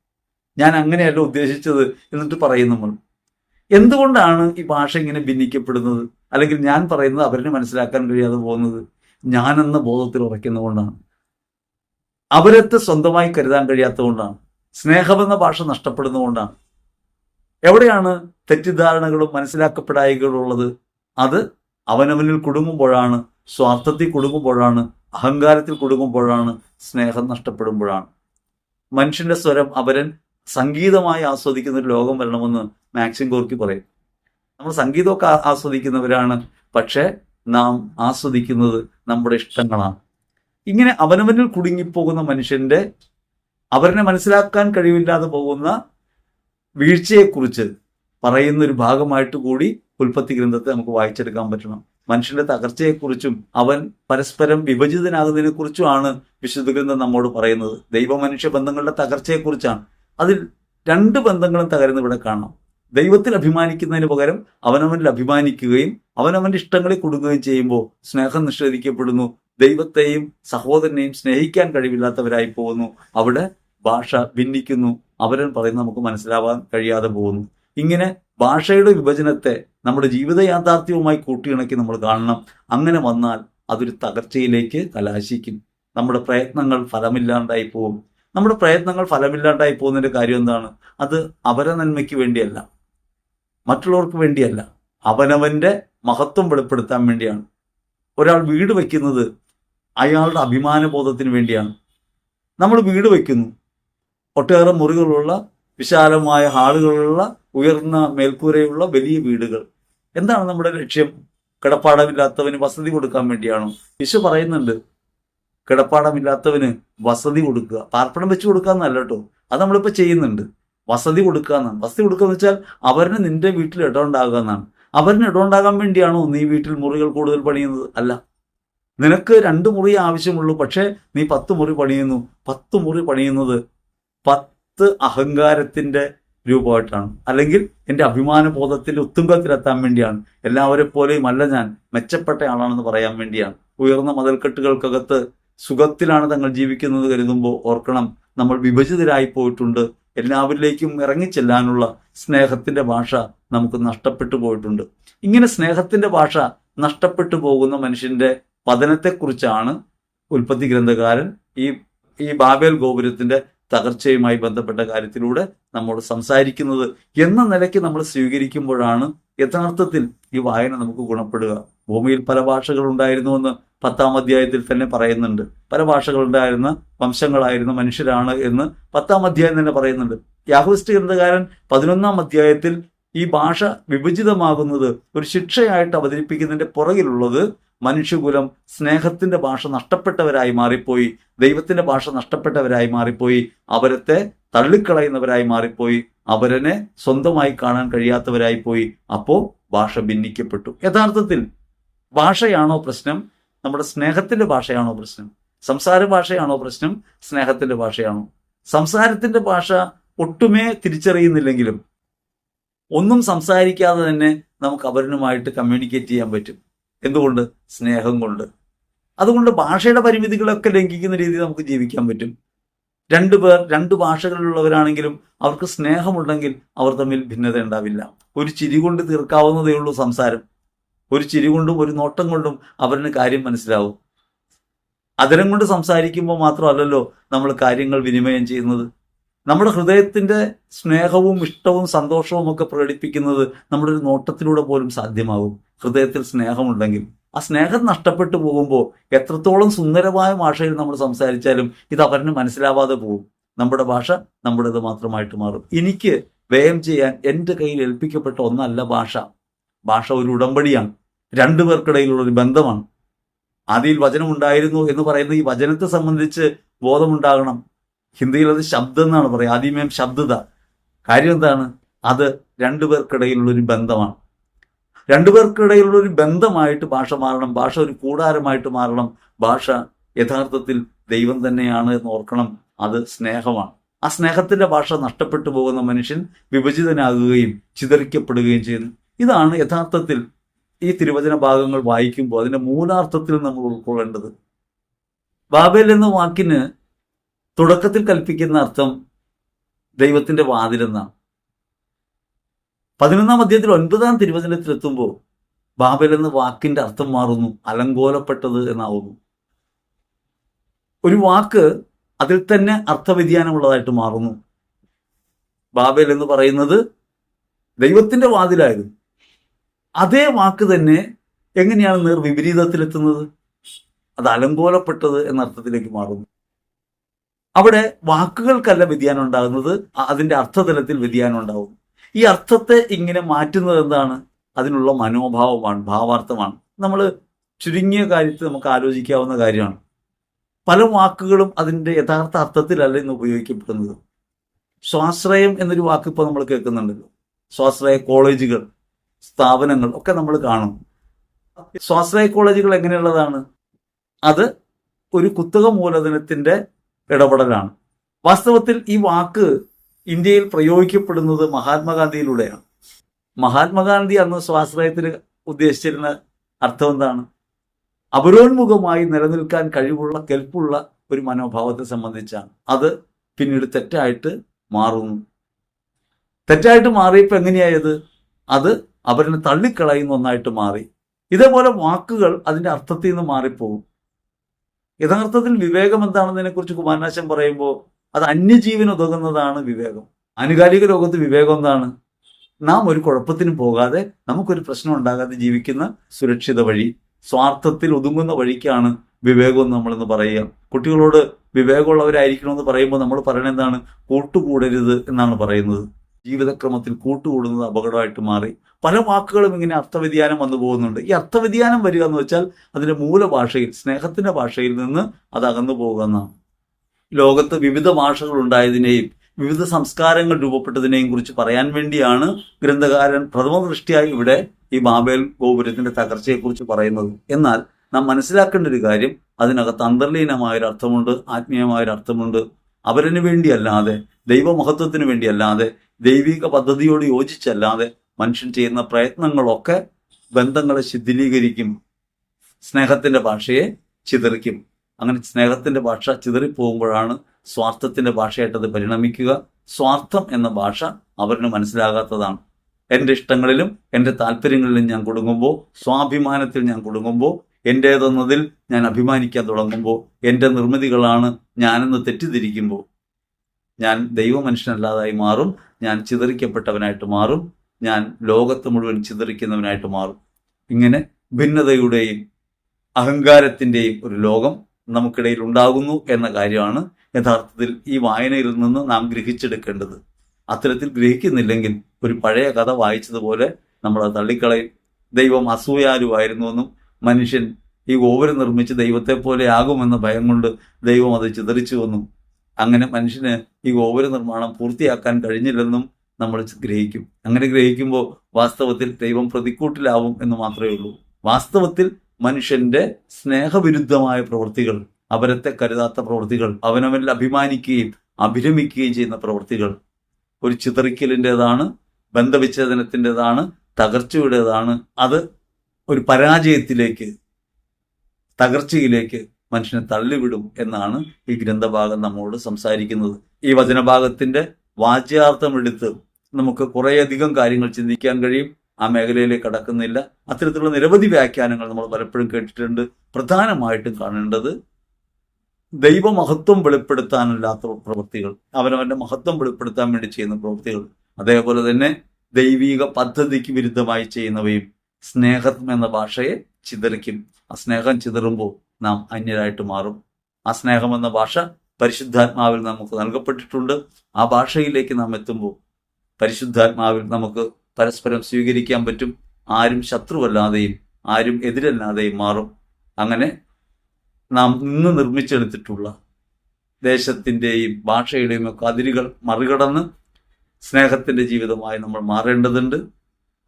ഞാൻ അങ്ങനെയല്ല ഉദ്ദേശിച്ചത് എന്നിട്ട് പറയും നമ്മൾ. എന്തുകൊണ്ടാണ് ഈ ഭാഷ ഇങ്ങനെ ഭിന്നിക്കപ്പെടുന്നത്? അല്ലെങ്കിൽ ഞാൻ പറയുന്നത് അവരിന് മനസ്സിലാക്കാൻ കഴിയാതെ പോകുന്നത്? ഞാനെന്ന ബോധത്തിൽ ഉറയ്ക്കുന്നതുകൊണ്ടാണ് അവരത്തെ സ്വന്തമായി കരുതാൻ കഴിയാത്തതുകൊണ്ടാണ് സ്നേഹമെന്ന ഭാഷ നഷ്ടപ്പെടുന്നതുകൊണ്ടാണ് എവിടെയാണ് തെറ്റിദ്ധാരണകളും മനസ്സിലാക്കപ്പെടായികളും ഉള്ളത് അത് അവനവനിൽ കുടുങ്ങുമ്പോഴാണ് സ്വാർത്ഥത്തിൽ കുടുങ്ങുമ്പോഴാണ് അഹങ്കാരത്തിൽ കുടുങ്ങുമ്പോഴാണ് സ്നേഹം നഷ്ടപ്പെടുമ്പോഴാണ്. മനുഷ്യന്റെ സ്വരം അവരൻ സംഗീതമായി ആസ്വദിക്കുന്ന ഒരു ലോകം വരണമെന്ന് മാക്സിം ഗോർക്കി പറയും. നമ്മൾ സംഗീതമൊക്കെ ആസ്വദിക്കുന്നവരാണ് പക്ഷേ നാം ആസ്വദിക്കുന്നത് നമ്മുടെ ഇഷ്ടങ്ങളാണ്. ഇങ്ങനെ അവനവനിൽ കുടുങ്ങിപ്പോകുന്ന മനുഷ്യന്റെ അവരനെ മനസ്സിലാക്കാൻ കഴിവില്ലാതെ പോകുന്ന വീഴ്ചയെക്കുറിച്ച് പറയുന്ന ഒരു ഭാഗമായിട്ട് കൂടി ഉൽപ്പത്തി ഗ്രന്ഥത്തെ നമുക്ക് വായിച്ചെടുക്കാൻ പറ്റണം. മനുഷ്യന്റെ തകർച്ചയെക്കുറിച്ചും അവൻ പരസ്പരം വിഭജിതനാകുന്നതിനെ കുറിച്ചുമാണ് വിശുദ്ധ ഗ്രന്ഥം നമ്മോട് പറയുന്നത്. ദൈവ മനുഷ്യ ബന്ധങ്ങളുടെ തകർച്ചയെക്കുറിച്ചാണ്. അതിൽ രണ്ട് ബന്ധങ്ങളും തകരുന്ന ഇവിടെ കാണാം. ദൈവത്തിൽ അഭിമാനിക്കുന്നതിന് പകരം അവനവനിൽ അഭിമാനിക്കുകയും അവനവന്റെ ഇഷ്ടങ്ങളിൽ കൊടുക്കുകയും ചെയ്യുമ്പോൾ സ്നേഹം നിഷേധിക്കപ്പെടുന്നു. ദൈവത്തെയും സഹോദരനെയും സ്നേഹിക്കാൻ കഴിവില്ലാത്തവരായി പോകുന്നു. അവിടെ ഭാഷ ഭിന്നിക്കുന്നു. അവരൻ പറയുന്നത് നമുക്ക് മനസ്സിലാവാൻ കഴിയാതെ പോകുന്നു. ഇങ്ങനെ ഭാഷയുടെ വിഭജനത്തെ നമ്മുടെ ജീവിത യാഥാർത്ഥ്യവുമായി കൂട്ടിയിണക്കി നമ്മൾ കാണണം. അങ്ങനെ വന്നാൽ അതൊരു തകർച്ചയിലേക്ക് കലാശിക്കും. നമ്മുടെ പ്രയത്നങ്ങൾ ഫലമില്ലാണ്ടായി പോകും. നമ്മുടെ പ്രയത്നങ്ങൾ ഫലമില്ലാണ്ടായി പോകുന്നതിന്റെ കാര്യം എന്താണ്? അത് നന്മയ്ക്ക് വേണ്ടിയല്ല. മറ്റുള്ളവർക്ക് വേണ്ടിയല്ല. അവനവന്റെ മഹത്വം വെളിപ്പെടുത്താൻ വേണ്ടിയാണ്. ഒരാൾ വീട് വയ്ക്കുന്നത് അയാളുടെ അഭിമാനബോധത്തിന് വേണ്ടിയാണ്. നമ്മൾ വീട് വയ്ക്കുന്നു. ഒട്ടേറെ മുറികളുള്ള വിശാലമായ ഹാളുകളുള്ള ഉയർന്ന മേൽക്കൂരയുള്ള വലിയ വീടുകൾ. എന്താണ് നമ്മുടെ ലക്ഷ്യം? കിടപ്പാടമില്ലാത്തവന് വസതി കൊടുക്കാൻ വേണ്ടിയാണോ? ഈശോ പറയുന്നുണ്ട് കിടപ്പാടമില്ലാത്തവന് വസതി കൊടുക്കുക. പാർപ്പിടം വെച്ച് കൊടുക്കുക എന്നല്ല കേട്ടോ. അത് നമ്മളിപ്പോൾ ചെയ്യുന്നുണ്ട്. വസതി കൊടുക്കുക എന്നാണ്. വസതി കൊടുക്കുക എന്ന് വെച്ചാൽ അവരിന് നിന്റെ വീട്ടിൽ ഇടമുണ്ടാകുക എന്നാണ്. അവരിന് ഇടമുണ്ടാകാൻ വേണ്ടിയാണോ നീ വീട്ടിൽ മുറികൾ കൂടുതൽ പണിയുന്നത്? അല്ല. നിനക്ക് രണ്ട് മുറി ആവശ്യമുള്ളൂ പക്ഷേ നീ പത്ത് മുറി പണിയുന്നു. പത്ത് മുറി പണിയുന്നത് പത്ത് അഹങ്കാരത്തിന്റെ രൂപമായിട്ടാണ്. അല്ലെങ്കിൽ എന്റെ അഭിമാന ബോധത്തിന്റെ ഉത്തുംഗത്തിലെത്താൻ വേണ്ടിയാണ്. എല്ലാവരെ പോലെയും അല്ല ഞാൻ. മെച്ചപ്പെട്ട ആളാണെന്ന് പറയാൻ വേണ്ടിയാണ്. ഉയർന്ന മതിൽക്കെട്ടുകൾക്കകത്ത് സുഖത്തിലാണ് തങ്ങൾ ജീവിക്കുന്നത് കരുതുമ്പോൾ ഓർക്കണം നമ്മൾ വിഭജിതരായി പോയിട്ടുണ്ട്. എല്ലാവരിലേക്കും ഇറങ്ങിച്ചെല്ലാനുള്ള സ്നേഹത്തിന്റെ ഭാഷ നമുക്ക് നഷ്ടപ്പെട്ടു പോയിട്ടുണ്ട്. ഇങ്ങനെ സ്നേഹത്തിന്റെ ഭാഷ നഷ്ടപ്പെട്ടു പോകുന്ന മനുഷ്യന്റെ പതനത്തെക്കുറിച്ചാണ് ഉൽപ്പത്തി ഗ്രന്ഥകാരൻ ഈ ഈ ബാബേൽ ഗോപുരത്തിന്റെ തകർച്ചയുമായി ബന്ധപ്പെട്ട കാര്യത്തിലൂടെ നമ്മോട് സംസാരിക്കുന്നത് എന്ന നിലയ്ക്ക് നമ്മൾ സ്വീകരിക്കുമ്പോഴാണ് യഥാർത്ഥത്തിൽ ഈ വായന നമുക്ക് ഗുണപ്പെടുക. ഭൂമിയിൽ പല ഭാഷകൾ ഉണ്ടായിരുന്നുവെന്ന് പത്താം അധ്യായത്തിൽ തന്നെ പറയുന്നുണ്ട്. പല ഭാഷകളുണ്ടായിരുന്ന വംശങ്ങളായിരുന്ന മനുഷ്യരാണ് എന്ന് പത്താം അധ്യായം തന്നെ പറയുന്നുണ്ട്. യാഹുസ്റ്റ് ഗ്രന്ഥകാരൻ പതിനൊന്നാം അധ്യായത്തിൽ ഈ ഭാഷ വിഭജിതമാകുന്നത് ഒരു ശിക്ഷയായിട്ട് അവതരിപ്പിക്കുന്നതിന്റെ പുറകിലുള്ളത് മനുഷ്യകുലം സ്നേഹത്തിന്റെ ഭാഷ നഷ്ടപ്പെട്ടവരായി മാറിപ്പോയി ദൈവത്തിന്റെ ഭാഷ നഷ്ടപ്പെട്ടവരായി മാറിപ്പോയി അവരത്തെ തള്ളിക്കളയുന്നവരായി മാറിപ്പോയി അവരനെ സ്വന്തമായി കാണാൻ കഴിയാത്തവരായി പോയി. അപ്പോ ഭാഷ ഭിന്നിക്കപ്പെട്ടു. യഥാർത്ഥത്തിൽ ഭാഷയാണോ പ്രശ്നം? നമ്മുടെ സ്നേഹത്തിന്റെ ഭാഷയാണോ പ്രശ്നം? സംസാര ഭാഷയാണോ പ്രശ്നം? സ്നേഹത്തിന്റെ ഭാഷയാണോ? സംസാരത്തിന്റെ ഭാഷ ഒട്ടുമേ തിരിച്ചറിയുന്നില്ലെങ്കിലും ഒന്നും സംസാരിക്കാതെ തന്നെ നമുക്ക് അവരനുമായിട്ട് കമ്മ്യൂണിക്കേറ്റ് ചെയ്യാൻ പറ്റും. എന്തുകൊണ്ട്? സ്നേഹം കൊണ്ട്. അതുകൊണ്ട് ഭാഷയുടെ പരിമിതികളൊക്കെ ലംഘിക്കുന്ന രീതിയിൽ നമുക്ക് ജീവിക്കാൻ പറ്റും. രണ്ടു പേർ രണ്ട് ഭാഷകളിലുള്ളവരാണെങ്കിലും അവർക്ക് സ്നേഹമുണ്ടെങ്കിൽ അവർ തമ്മിൽ ഭിന്നത ഉണ്ടാവില്ല. ഒരു ചിരി കൊണ്ട് തീർക്കാവുന്നതേ ഉള്ളൂ സംസാരം. ഒരു ചിരി കൊണ്ടും ഒരു നോട്ടം കൊണ്ടും അവരിന് കാര്യം മനസ്സിലാവും. അതരം കൊണ്ട് സംസാരിക്കുമ്പോൾ മാത്രമല്ലല്ലോ നമ്മൾ കാര്യങ്ങൾ വിനിമയം ചെയ്യുന്നത്. നമ്മുടെ ഹൃദയത്തിന്റെ സ്നേഹവും ഇഷ്ടവും സന്തോഷവും ഒക്കെ പ്രകടിപ്പിക്കുന്നത് നമ്മുടെ ഒരു നോട്ടത്തിലൂടെ പോലും സാധ്യമാകും ഹൃദയത്തിൽ സ്നേഹമുണ്ടെങ്കിൽ. ആ സ്നേഹം നഷ്ടപ്പെട്ടു പോകുമ്പോൾ എത്രത്തോളം സുന്ദരമായ ഭാഷയിൽ നമ്മൾ സംസാരിച്ചാലും ഇത് അവരിന് മനസ്സിലാവാതെ പോകും. നമ്മുടെ ഭാഷ നമ്മുടേത് മാത്രമായിട്ട് മാറും. എനിക്ക് വ്യയം ചെയ്യാൻ എന്റെ കയ്യിൽ ഏൽപ്പിക്കപ്പെട്ട ഒന്നല്ല ഭാഷ. ഭാഷ ഒരു ഉടമ്പടിയാണ്. രണ്ടു പേർക്കിടയിലുള്ള ഒരു ബന്ധമാണ്. ആദിയിൽ വചനം ഉണ്ടായിരുന്നു എന്ന് പറയുന്ന ഈ വചനത്തെ സംബന്ധിച്ച് ബോധമുണ്ടാകണം. ഹിന്ദിയിൽ അത് ശബ്ദം എന്നാണ് പറയുക. ആദ്യമേം ശബ്ദത. കാര്യം എന്താണ്? അത് രണ്ടു പേർക്കിടയിലുള്ളൊരു ബന്ധമാണ്. രണ്ടു പേർക്കിടയിലുള്ളൊരു ബന്ധമായിട്ട് ഭാഷ മാറണം. ഭാഷ ഒരു കൂടാരമായിട്ട് മാറണം. ഭാഷ യഥാർത്ഥത്തിൽ ദൈവം തന്നെയാണ് എന്ന് ഓർക്കണം. അത് സ്നേഹമാണ്. ആ സ്നേഹത്തിന്റെ ഭാഷ നഷ്ടപ്പെട്ടു പോകുന്ന മനുഷ്യൻ വിഭജിതനാകുകയും ചിതറിക്കപ്പെടുകയും ചെയ്യുന്നു. ഇതാണ് യഥാർത്ഥത്തിൽ ഈ തിരുവചന ഭാഗങ്ങൾ വായിക്കുമ്പോൾ അതിന്റെ മൂലാർത്ഥത്തിൽ നമ്മൾ ഉൾക്കൊള്ളേണ്ടത്. ബാബേൽ എന്ന വാക്കിന് തുടക്കത്തിൽ കൽപ്പിക്കുന്ന അർത്ഥം ദൈവത്തിന്റെ വാതിലെന്നാണ്. പതിനൊന്നാം അധ്യായത്തിൽ ഒൻപതാം തിരുവചനത്തിൽ എത്തുമ്പോൾ ബാബേൽ എന്ന വാക്കിന്റെ അർത്ഥം മാറുന്നു അലങ്കോലപ്പെട്ടത് എന്നാവുന്നു. ഒരു വാക്ക് അതിൽ തന്നെ അർത്ഥവ്യതിയാനമുള്ളതായിട്ട് മാറുന്നു. ബാബേൽ എന്ന് പറയുന്നത് ദൈവത്തിന്റെ വാതിലായിരുന്നു. അതേ വാക്ക് തന്നെ എങ്ങനെയാണ് നേർ വിപരീതത്തിലെത്തുന്നത്? അത് അലങ്കോലപ്പെട്ടത് എന്ന അർത്ഥത്തിലേക്ക് മാറുന്നു. അവിടെ വാക്കുകൾക്കല്ല വ്യതിയാനം ഉണ്ടാകുന്നത് അതിന്റെ അർത്ഥതലത്തിൽ വ്യതിയാനം ഉണ്ടാകുന്നു. ഈ അർത്ഥത്തെ ഇങ്ങനെ മാറ്റുന്നത് എന്താണ്? അതിനുള്ള മനോഭാവമാണ് ഭാവാർത്ഥമാണ്. നമ്മൾ ചുരുങ്ങിയ കാര്യത്തിൽ നമുക്ക് ആലോചിക്കാവുന്ന കാര്യമാണ്. പല വാക്കുകളും അതിന്റെ യഥാർത്ഥ അർത്ഥത്തിലല്ല ഇന്ന് ഉപയോഗിക്കപ്പെടുന്നത്. സ്വാശ്രയം എന്നൊരു വാക്ക് ഇപ്പോൾ നമ്മൾ കേൾക്കുന്നുണ്ടല്ലോ. സ്വാശ്രയ കോളേജുകൾ. സ്ഥാപനങ്ങൾ ഒക്കെ നമ്മൾ കാണും സ്വാശ്രയ കോളേജുകൾ എങ്ങനെയുള്ളതാണ്? അത് ഒരു കുത്തക മൂലധനത്തിന്റെ ഇടപെടലാണ്. വാസ്തവത്തിൽ ഈ വാക്ക് ഇന്ത്യയിൽ പ്രയോഗിക്കപ്പെടുന്നത് മഹാത്മാഗാന്ധിയിലൂടെയാണ്. മഹാത്മാഗാന്ധി അന്ന് സ്വാശ്രയത്തിന് ഉദ്ദേശിച്ചിരുന്ന അർത്ഥം എന്താണ്? അപരോന്മുഖമായി നിലനിൽക്കാൻ കഴിവുള്ള കെൽപ്പുള്ള ഒരു മനോഭാവത്തെ സംബന്ധിച്ചാണ്. അത് പിന്നീട് തെറ്റായിട്ട് മാറുന്നു. തെറ്റായിട്ട് മാറിയപ്പോൾ എങ്ങനെയായത് അത് അവരിനെ തള്ളിക്കളയുന്ന ഒന്നായിട്ട് മാറി. ഇതേപോലെ വാക്കുകൾ അതിന്റെ അർത്ഥത്തിൽ നിന്ന് മാറിപ്പോകും. യഥാർത്ഥത്തിൽ വിവേകം എന്താണെന്നതിനെ കുറിച്ച് കുമാരനാശൻ പറയുമ്പോൾ അത് അന്യജീവൻ ഉതകുന്നതാണ് വിവേകം. ആനുകാലിക ലോകത്ത് വിവേകം എന്താണ്? നാം ഒരു കുഴപ്പത്തിനും പോകാതെ നമുക്കൊരു പ്രശ്നം ഉണ്ടാകാതെ ജീവിക്കുന്ന സുരക്ഷിത വഴി സ്വാർത്ഥത്തിൽ ഒതുങ്ങുന്ന വഴിക്കാണ് വിവേകം എന്ന് നമ്മളെന്ന് പറയുക. കുട്ടികളോട് വിവേകമുള്ളവരായിരിക്കണമെന്ന് പറയുമ്പോൾ നമ്മൾ പറയുന്നത് എന്താണ് കൂട്ടുകൂടരുത് എന്നാണ് പറയുന്നത്. ജീവിതക്രമത്തിൽ കൂട്ടുകൂടുന്നത് അപകടമായിട്ട് മാറി. പല വാക്കുകളും ഇങ്ങനെ അർത്ഥവ്യതിയാനം വന്നു പോകുന്നുണ്ട്. ഈ അർത്ഥവ്യതിയാനം വരിക എന്ന് വെച്ചാൽ അതിന്റെ മൂലഭാഷയിൽ സ്നേഹത്തിന്റെ ഭാഷയിൽ നിന്ന് അത് അകന്നു പോകുക എന്നാണ്. ലോകത്ത് വിവിധ ഭാഷകൾ ഉണ്ടായതിനെയും വിവിധ സംസ്കാരങ്ങൾ രൂപപ്പെട്ടതിനെയും കുറിച്ച് പറയാൻ വേണ്ടിയാണ് ഗ്രന്ഥകാരൻ പ്രഥമ ദൃഷ്ടിയായി ഇവിടെ ഈ ബാബേൽ ഗോപുരത്തിന്റെ തകർച്ചയെക്കുറിച്ച് പറയുന്നത്. എന്നാൽ നാം മനസ്സിലാക്കേണ്ട ഒരു കാര്യം അതിനകത്ത് അന്തർലീനമായൊരു അർത്ഥമുണ്ട് ആത്മീയമായൊരു അർത്ഥമുണ്ട്. അവരന് വേണ്ടിയല്ലാതെ ദൈവമഹത്വത്തിന് വേണ്ടിയല്ലാതെ ദൈവിക പദ്ധതിയോട് യോജിച്ചല്ലാതെ മനുഷ്യൻ ചെയ്യുന്ന പ്രയത്നങ്ങളൊക്കെ ബന്ധങ്ങളെ ശിഥിലീകരിക്കും. സ്നേഹത്തിന്റെ ഭാഷയെ ചിതറിക്കും. അങ്ങനെ സ്നേഹത്തിന്റെ ഭാഷ ചിതറിപ്പോകുമ്പോഴാണ് സ്വാർത്ഥത്തിന്റെ ഭാഷയായിട്ട് അത് പരിണമിക്കുക. സ്വാർത്ഥം എന്ന ഭാഷ അവരിന് മനസ്സിലാകാത്തതാണ്. എന്റെ ഇഷ്ടങ്ങളിലും എന്റെ താല്പര്യങ്ങളിലും ഞാൻ കൊടുങ്ങുമ്പോൾ സ്വാഭിമാനത്തിൽ ഞാൻ കൊടുങ്ങുമ്പോൾ എന്റേതെന്നതിൽ ഞാൻ അഭിമാനിക്കാൻ തുടങ്ങുമ്പോൾ എന്റെ നിർമ്മിതികളാണ് ഞാനെന്ന് തെറ്റിദ്ധരിക്കുമ്പോൾ ഞാൻ ദൈവമനുഷ്യനല്ലാതായി മാറും. ഞാൻ ചിതറിക്കപ്പെട്ടവനായിട്ട് മാറും. ഞാൻ ലോകത്ത് മുഴുവൻ ചിതറിക്കുന്നവനായിട്ട് മാറും. ഇങ്ങനെ ഭിന്നതയുടെയും അഹങ്കാരത്തിന്റെയും ഒരു ലോകം നമുക്കിടയിൽ ഉണ്ടാകുന്നു എന്ന കാര്യമാണ് യഥാർത്ഥത്തിൽ ഈ വായനയിൽ നിന്ന് നാം ഗ്രഹിച്ചെടുക്കേണ്ടത്. അത്തരത്തിൽ ഗ്രഹിക്കുന്നില്ലെങ്കിൽ ഒരു പഴയ കഥ വായിച്ചതുപോലെ നമ്മൾ അത് തള്ളിക്കളയും. ദൈവം അസൂയാലുമായിരുന്നുവെന്നും മനുഷ്യൻ ഈ ഗോപുരം നിർമ്മിച്ച് ദൈവത്തെ പോലെ ആകുമെന്ന ഭയം കൊണ്ട് ദൈവം അത് ചിതറിച്ചുവെന്നും അങ്ങനെ മനുഷ്യന് ഈ ഗോപുര നിർമ്മാണം പൂർത്തിയാക്കാൻ കഴിഞ്ഞില്ലെന്നും നമ്മൾ ഗ്രഹിക്കും. അങ്ങനെ ഗ്രഹിക്കുമ്പോൾ വാസ്തവത്തിൽ ദൈവം പ്രതിക്കൂട്ടിലാവും എന്ന് മാത്രമേ ഉള്ളൂ. വാസ്തവത്തിൽ മനുഷ്യന്റെ സ്നേഹവിരുദ്ധമായ പ്രവൃത്തികൾ അവരത്തെ കരുതാത്ത പ്രവൃത്തികൾ അവനവനിൽ അഭിമാനിക്കുകയും അഭിരമിക്കുകയും ചെയ്യുന്ന പ്രവൃത്തികൾ ഒരു ചിതറിക്കലിന്റെതാണ് ബന്ധവിച്ഛേദനത്തിന്റെതാണ് തകർച്ചയുടേതാണ്. അത് ഒരു പരാജയത്തിലേക്ക് തകർച്ചയിലേക്ക് മനുഷ്യനെ തള്ളിവിടും എന്നാണ് ഈ ഗ്രന്ഥഭാഗം നമ്മോട് സംസാരിക്കുന്നത്. ഈ വചനഭാഗത്തിന്റെ വാച്യാർത്ഥം എടുത്ത് നമുക്ക് കുറേയധികം കാര്യങ്ങൾ ചിന്തിക്കാൻ കഴിയും. ആ മേഖലയിലേക്ക് കടക്കുന്നില്ല. അത്തരത്തിലുള്ള നിരവധി വ്യാഖ്യാനങ്ങൾ നമ്മൾ പലപ്പോഴും കേട്ടിട്ടുണ്ട്. പ്രധാനമായിട്ടും കാണേണ്ടത് ദൈവമഹത്വം വെളിപ്പെടുത്താനല്ലാത്ത പ്രവൃത്തികൾ അവനവന്റെ മഹത്വം വെളിപ്പെടുത്താൻ വേണ്ടി ചെയ്യുന്ന പ്രവൃത്തികൾ അതേപോലെ തന്നെ ദൈവിക പദ്ധതിക്ക് വിരുദ്ധമായി ചെയ്യുന്നവയും സ്നേഹം എന്ന ഭാഷയെ ചിതറിക്കും. ആ സ്നേഹം ചിതറുമ്പോൾ നാം അന്യരായിട്ട് മാറും. ആ സ്നേഹം എന്ന ഭാഷ പരിശുദ്ധാത്മാവിൽ നമുക്ക് നൽകപ്പെട്ടിട്ടുണ്ട്. ആ ഭാഷയിലേക്ക് നാം എത്തുമ്പോൾ പരിശുദ്ധാത്മാവിൽ നമുക്ക് പരസ്പരം സ്വീകരിക്കാൻ പറ്റും. ആരും ശത്രുവല്ലാതെയും ആരും എതിരല്ലാതെയും മാറും. അങ്ങനെ നാം ഇന്ന് നിർമ്മിച്ചെടുത്തിട്ടുള്ള ദേശത്തിന്റെയും ഭാഷയുടെയും ഒക്കെ അതിരുകൾ മറികടന്ന് സ്നേഹത്തിന്റെ ജീവിതമായി നമ്മൾ മാറേണ്ടതുണ്ട്.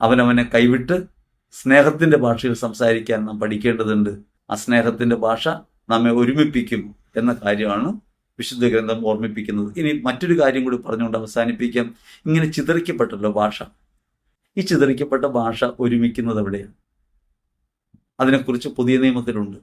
അവനവനെ കൈവിട്ട് സ്നേഹത്തിന്റെ ഭാഷയിൽ സംസാരിക്കാൻ നാം പഠിക്കേണ്ടതുണ്ട്. ആ സ്നേഹത്തിന്റെ ഭാഷ നമ്മെ ഒരുമിപ്പിക്കും എന്ന കാര്യമാണ് വിശുദ്ധ ഗ്രന്ഥം ഓർമ്മിപ്പിക്കുന്നത്. ഇനി മറ്റൊരു കാര്യം കൂടി പറഞ്ഞുകൊണ്ട് അവസാനിപ്പിക്കാം. ഇങ്ങനെ ചിതറിക്കപ്പെട്ടല്ലോ ഭാഷ. ഈ ചിതറിക്കപ്പെട്ട ഭാഷ ഒരുമിക്കുന്നത് എവിടെയാണ്? അതിനെക്കുറിച്ച് പുതിയ നിയമത്തിലുണ്ട്.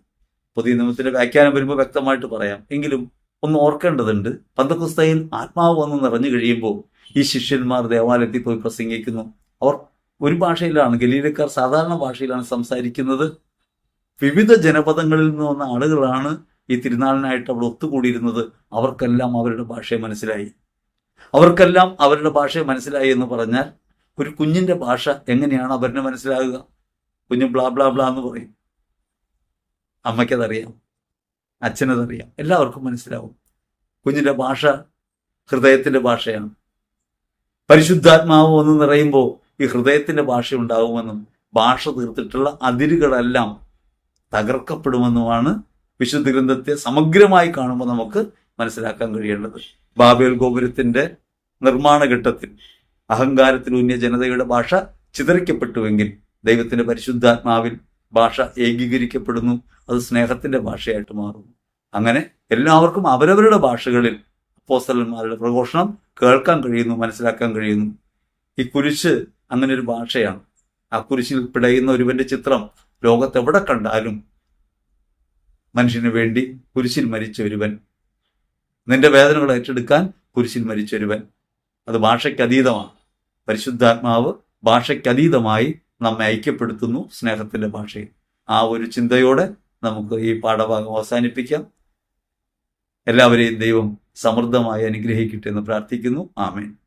പുതിയ നിയമത്തിന്റെ വ്യാഖ്യാനം വരുമ്പോൾ വ്യക്തമായിട്ട് പറയാം. എങ്കിലും ഒന്ന് ഓർക്കേണ്ടതുണ്ട് പന്തക്കുസ്തയിൽ ആത്മാവ് വന്ന് നിറഞ്ഞു കഴിയുമ്പോൾ ഈ ശിഷ്യന്മാർ ദേവാലയത്തിൽ പോയി പ്രസംഗിക്കുന്നു. അവർ ഒരു ഭാഷയിലാണ് ഗലീലക്കാർ സാധാരണ ഭാഷയിലാണ് സംസാരിക്കുന്നത്. വിവിധ ജനപദങ്ങളിൽ നിന്ന് വന്ന ആളുകളാണ് ഈ തിരുനാളിനായിട്ട് അവിടെ ഒത്തുകൂടിയിരുന്നത്. അവർക്കെല്ലാം അവരുടെ ഭാഷയെ മനസ്സിലായി. അവർക്കെല്ലാം അവരുടെ ഭാഷയെ മനസ്സിലായി എന്ന് പറഞ്ഞാൽ ഒരു കുഞ്ഞിന്റെ ഭാഷ എങ്ങനെയാണ് അവരുടെ മനസ്സിലാകുക? കുഞ്ഞ് ബ്ലാ ബ്ലാ ബ്ലാ എന്ന് പറയും. അമ്മയ്ക്കതറിയാം. അച്ഛനതറിയാം. എല്ലാവർക്കും മനസ്സിലാവും. കുഞ്ഞിന്റെ ഭാഷ ഹൃദയത്തിന്റെ ഭാഷയാണ്. പരിശുദ്ധാത്മാവ് ഒന്ന് നിറയുമ്പോൾ ഈ ഹൃദയത്തിന്റെ ഭാഷ ഉണ്ടാകുമെന്നും ഭാഷ തീർത്തിട്ടുള്ള അതിരുകളെല്ലാം തകർക്കപ്പെടുമെന്നുമാണ് വിശുദ്ധ ഗ്രന്ഥത്തെ സമഗ്രമായി കാണുമ്പോൾ നമുക്ക് മനസ്സിലാക്കാൻ കഴിയേണ്ടത്. ബാബേൽ ഗോപുരത്തിന്റെ നിർമ്മാണ ഘട്ടത്തിൽ അഹങ്കാരത്തിൽ ഊന്നിയ ജനതയുടെ ഭാഷ ചിതറിക്കപ്പെട്ടുവെങ്കിൽ ദൈവത്തിന്റെ പരിശുദ്ധാത്മാവിൽ ഭാഷ ഏകീകരിക്കപ്പെടുന്നു അത് സ്നേഹത്തിന്റെ ഭാഷയായിട്ട് മാറുന്നു. അങ്ങനെ എല്ലാവർക്കും അവരവരുടെ ഭാഷകളിൽ അപ്പോസ്തലന്മാരുടെ പ്രഘോഷണം കേൾക്കാൻ കഴിയുന്നു മനസ്സിലാക്കാൻ കഴിയുന്നു. ഈ കുരിശ് അങ്ങനെ ഒരു ഭാഷയാണ്. ആ കുരിശിൽ പിടയുന്ന ഒരുവന്റെ ചിത്രം ലോകത്തെവിടെ കണ്ടാലും മനുഷ്യന് വേണ്ടി കുരിശിൽ മരിച്ച ഒരുവൻ നിന്റെ വേദനകൾ ഏറ്റെടുക്കാൻ കുരിശിൽ മരിച്ച ഒരുവൻ. അത് ഭാഷയ്ക്ക് അതീതമാണ്. പരിശുദ്ധാത്മാവ് ഭാഷയ്ക്ക് അതീതമായി നമ്മെ ഐക്യപ്പെടുത്തുന്നു സ്നേഹത്തിന്റെ ഭാഷയിൽ. ആ ഒരു ചിന്തയോടെ നമുക്ക് ഈ പാഠഭാഗം അവസാനിപ്പിക്കാം. എല്ലാവരെയും ദൈവം സമൃദ്ധമായി അനുഗ്രഹിക്കട്ടെ എന്ന് പ്രാർത്ഥിക്കുന്നു. ആമേൻ.